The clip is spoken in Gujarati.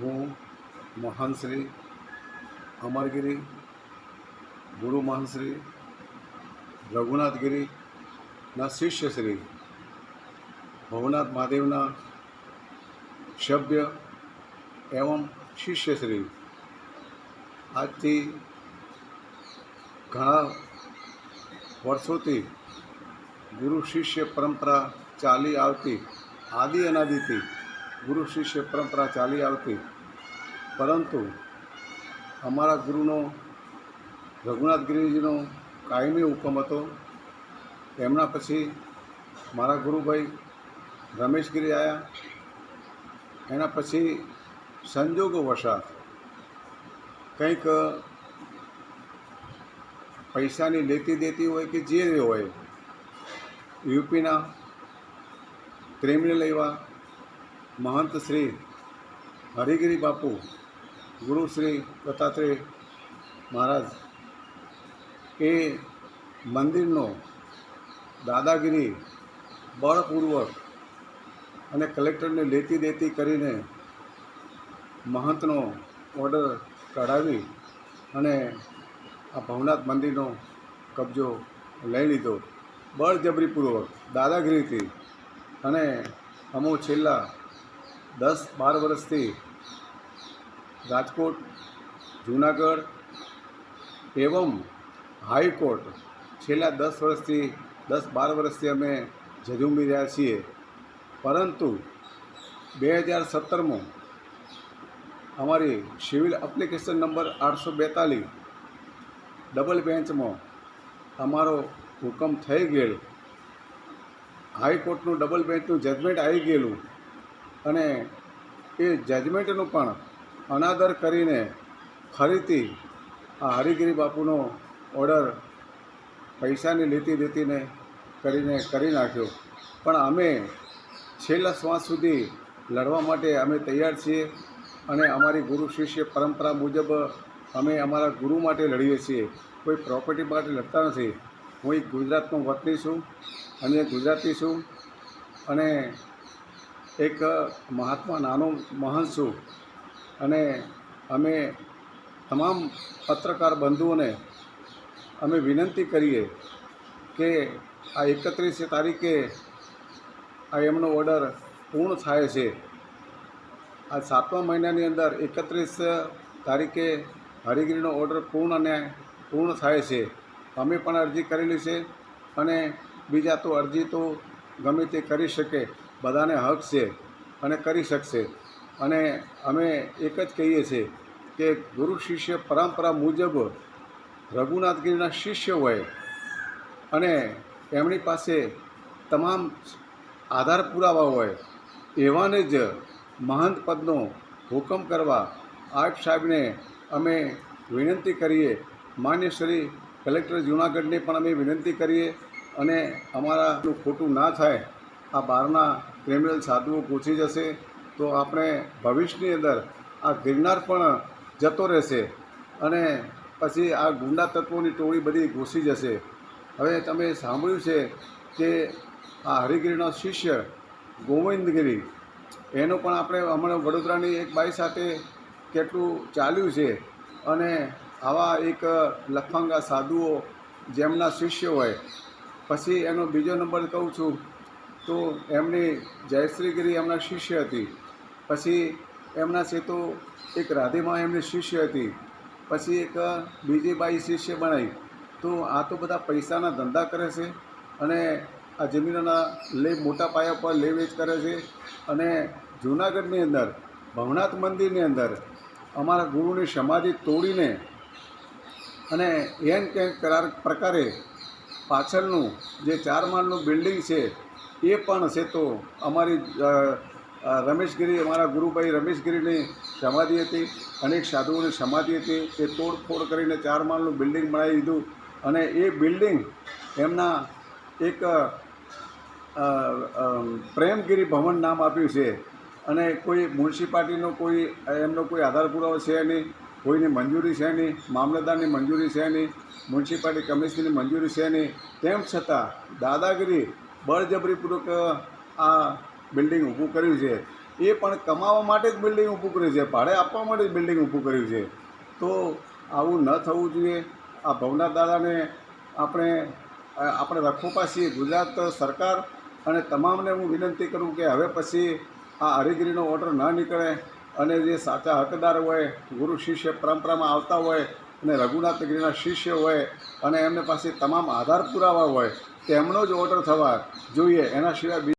હું મહાનશ્રી અમરગીરી, ગુરુ મહાનશ્રી રઘુનાથગીરીના શિષ્ય શ્રી ભવનાથ મહાદેવના સભ્ય એવમ શિષ્ય શ્રી. આજથી ઘણા વર્ષોથી ગુરુ શિષ્ય પરંપરા ચાલી આવતી, આદિ અનાદિથી ગુરુ શિષ્ય પરંપરા ચાલી આવતી. પરંતુ અમારા ગુરુનો રઘુનાથગીરીજીનો કાયમી હુકમ હતો. એમના પછી મારા ગુરુભાઈ રમેશગીરી આવ્યા એના પછી સંજોગો વસાત. કંઈક પૈસાની લેતી દેતી હોય કે જે હોય, યુપીના ક્રિમિનલ એવા મહંત શ્રી હરિગીરી બાપુ, ગુરુ શ્રી દત્તાત્રેય મહારાજ, એ મંદિરનો દાદાગીરી બળપૂર્વક અને કલેક્ટરને લેતી દેતી કરીને મહંતનો ઓર્ડર કઢાવી અને આ ભવનાથ મંદિરનો કબજો લઈ લીધો. બળજબરીપૂર્વક દાદાગીરીથી અને અમો છેલ્લા દસ બાર વર્ષથી રાજકોટ, જૂનાગઢ એવમ હાઈકોર્ટ છેલ્લા દસ વર્ષથી, દસ બાર વર્ષથી અમે ઝઝુમી રહ્યા છીએ. પરંતુ બે હજાર સત્તરમાં અમારી સિવિલ એપ્લિકેશન નંબર આઠસો બેતાલીસ ડબલ બેન્ચમાં અમારો હુકમ થઈ ગયેલ. હાઈકોર્ટનું ડબલ બેન્ચનું જજમેન્ટ આવી ગયેલું. અને એ જજમેન્ટનું પણ અનાદર કરીને ફરીથી આ હરિગીરી બાપુનો ઓર્ડર પૈસાની લેતી દેતીને કરીને કરી નાખ્યો. પણ અમે છેલ્લા શ્વાસ સુધી લડવા માટે અમે તૈયાર છીએ અને અમારી ગુરુ શિષ્ય પરંપરા મુજબ અમે અમારા ગુરુ માટે લડીએ છીએ. કોઈ પ્રોપર્ટી માટે લડતા નથી. હું એક ગુજરાતનો વતની છું અને ગુજરાતી છું અને એક મહાત્મા નાનો મહંત છું. અને અમે તમામ પત્રકાર બંધુઓને અમે વિનંતી કરીએ કે આ એકત્રીસે તારીખે આ એમનો ઓર્ડર પૂર્ણ થાય છે. આ સાતમા મહિનાની અંદર એકત્રીસ તારીખે હરિગીરીનો ઓર્ડર પૂર્ણ અને પૂર્ણ થાય છે. અમે પણ અરજી કરેલી છે અને બીજા તો અરજી તો ગમે તે કરી શકે. બધાને હક છે અને કરી શકશે. અને અમે એક જ કહીએ છીએ કે ગુરુ શિષ્ય પરંપરા મુજબ રઘુનાથગીરીના શિષ્ય હોય અને એમની પાસે તમામ આધાર પુરાવા હોય, એવાને જ મહંત પદનો હુકમ કરવા આપ સાહેબને અમે વિનંતી કરીએ. માન્ય શ્રી કલેક્ટર જૂનાગઢને પણ અમે વિનંતી કરીએ અને અમારાનું ખોટું ના થાય. આ બહારના ક્રિમિનલ સાધુઓ પૂછી જશે તો આપણે ભવિષ્યની અંદર આ ગિરનાર પણ જતો રહેશે અને પછી આ ગુંડા તત્વોની ટોળી બધી ઘૂસી જશે. હવે તમે સાંભળ્યું છે કે આ હરિગીરીનો શિષ્ય ગોવિંદગીરી, એનો પણ આપણે હમણાં વડોદરાની એક બાઈ સાથે કેટલું ચાલ્યું છે અને આવા એક લફંગા સાધુઓ જેમના શિષ્ય હોય. પછી એનો બીજો નંબર કહું છું. તો એમની જયશ્રીગીરી એમના શિષ્ય હતી. પછી એમના છે તો એક રાધેમા એમની શિષ્ય હતી. પછી એક બીજી બાઈ શિષ્ય બનાવી તો આ તો બધા પૈસાના ધંધા કરે છે અને આ જમીનોના લે મોટા પાયા પર લે વેચ કરે છે. અને જૂનાગઢની અંદર, ભવનાથ મંદિરની અંદર અમારા ગુરુની સમાધિ તોડીને અને એન કંઈક કરાર પ્રકારે પાછળનું જે ચાર માળનું બિલ્ડિંગ છે, એ પણ છે તો અમારી રમેશગીરી, અમારા ગુરુભાઈ રમેશગીરીની સમાધિ હતી, અનેક સાધુઓની સમાધિ હતી, એ તોડફોડ કરીને ચાર માળનું બિલ્ડિંગ બનાવી દીધું અને એ બિલ્ડિંગ એમના એક પ્રેમગીરી ભવન નામ આપ્યું છે અને કોઈ મ્યુનિસિપાલિટીનો કોઈ, એમનો કોઈ આધાર પુરાવો છે નહીં. કોઈની મંજૂરી છે નહીં, મામલતદારની મંજૂરી છે નહીં, મ્યુનિસિપાલિટી કમિશનરની મંજૂરી છે નહીં. તેમ છતાં દાદાગીરી બળજબરીપૂર્વક આ બિલ્ડિંગ ઊભું કર્યું છે. એ પણ કમાવા માટે જ બિલ્ડિંગ ઊભું કર્યું છે, ભાડે આપવા માટે જ બિલ્ડિંગ ઊભું કર્યું છે. તો આવું ન થવું જોઈએ. આ ભવનાથ દાદાને આપણે આપણે રખોપા છીએ ગુજરાત સરકાર અને તમામને હું વિનંતી કરું કે હવે પછી આ હરિગીરીનો ઓર્ડર ન નીકળે. અને જે સાચા હકદાર હોય, ગુરુ શિષ્ય પરંપરામાં આવતા હોય અને રઘુનાથ ગીરના શિષ્ય હોય અને એમને પાસે તમામ આધાર પુરાવા હોય, તેમનો જ ઓર્ડર થવા જોઈએ. એના સિવાય